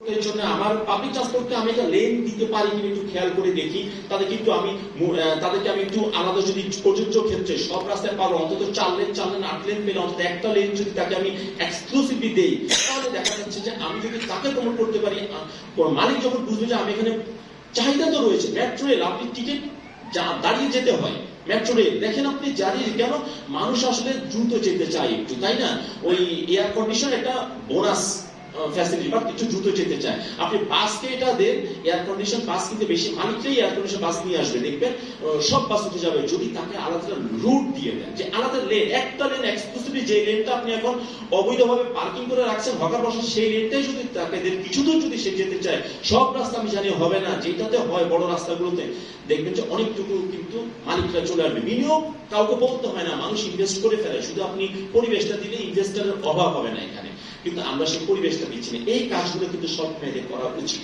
এর জন্য আমার পাবলিক ট্রান্সপোর্টকে আমি একটা লেন দিতে পারি কিনা একটু খেয়াল করে দেখি। কিন্তু আমি তাদেরকে আমি একটু আলাদা যদি প্রযোজ্য ক্ষেত্রে সব রাস্তায় পারব অন্তত চার লেন চার লেন আট লেন পেলে অন্তত একটা লেন যদি তাকে আমি এক্সক্লুসিভলি দেই, তাহলে দেখা যাচ্ছে যে আমি যদি তাকে প্রমোট করতে পারি মালিক যখন বুঝবে যে আমি এখানে চাহিদা তো রয়েছে মেট্রো রেল আপনি টিকিট দাঁড়িয়ে যেতে হয় মেট্রো রেল দেখেন আপনি জানি কেন? মানুষ আসলে দ্রুত যেতে চায় একটু, তাই না? ওই এয়ার কন্ডিশন একটা বোনাস ফ্যাসিলিটি বা দ্রুত যেতে চায়। আপনি বাসকে এটা দেন এয়ার কন্ডিশন বাস কিন্তু বেশি এয়ার কন্ডিশন বাস নিয়ে আসবে। দেখবেন সব বাস উঠে যাবে যদি তাকে আলাদা রুট দিয়ে দেন। যে আলাদা লেন একটা লেন এক্সক্লুসিভলি যে লেনটা আপনি এখন অবৈধভাবে পার্কিং করে রাখছেন, হকার বসেন সেই লেনটাই যদি তাকে দেন, কিছু দূর যদি সে যেতে চায়, সব রাস্তা আমি জানি হবে না, যেটাতে হয় বড় রাস্তাগুলোতে। দেখবেন যে অনেকটুকু কিন্তু মালিকরা চলে আসবে। বিনিয়োগ কাউকে বলতে হয় না, মানুষ ইনভেস্ট করে ফেলে। শুধু আপনি পরিবেশটা দিলে ইনভেস্টারের অভাব হবে না এখানে। কিন্তু আমরা সেই পরিবেশটা দিচ্ছি না। এই কাজগুলো কিন্তু সব মেয়েদের করা উচিত।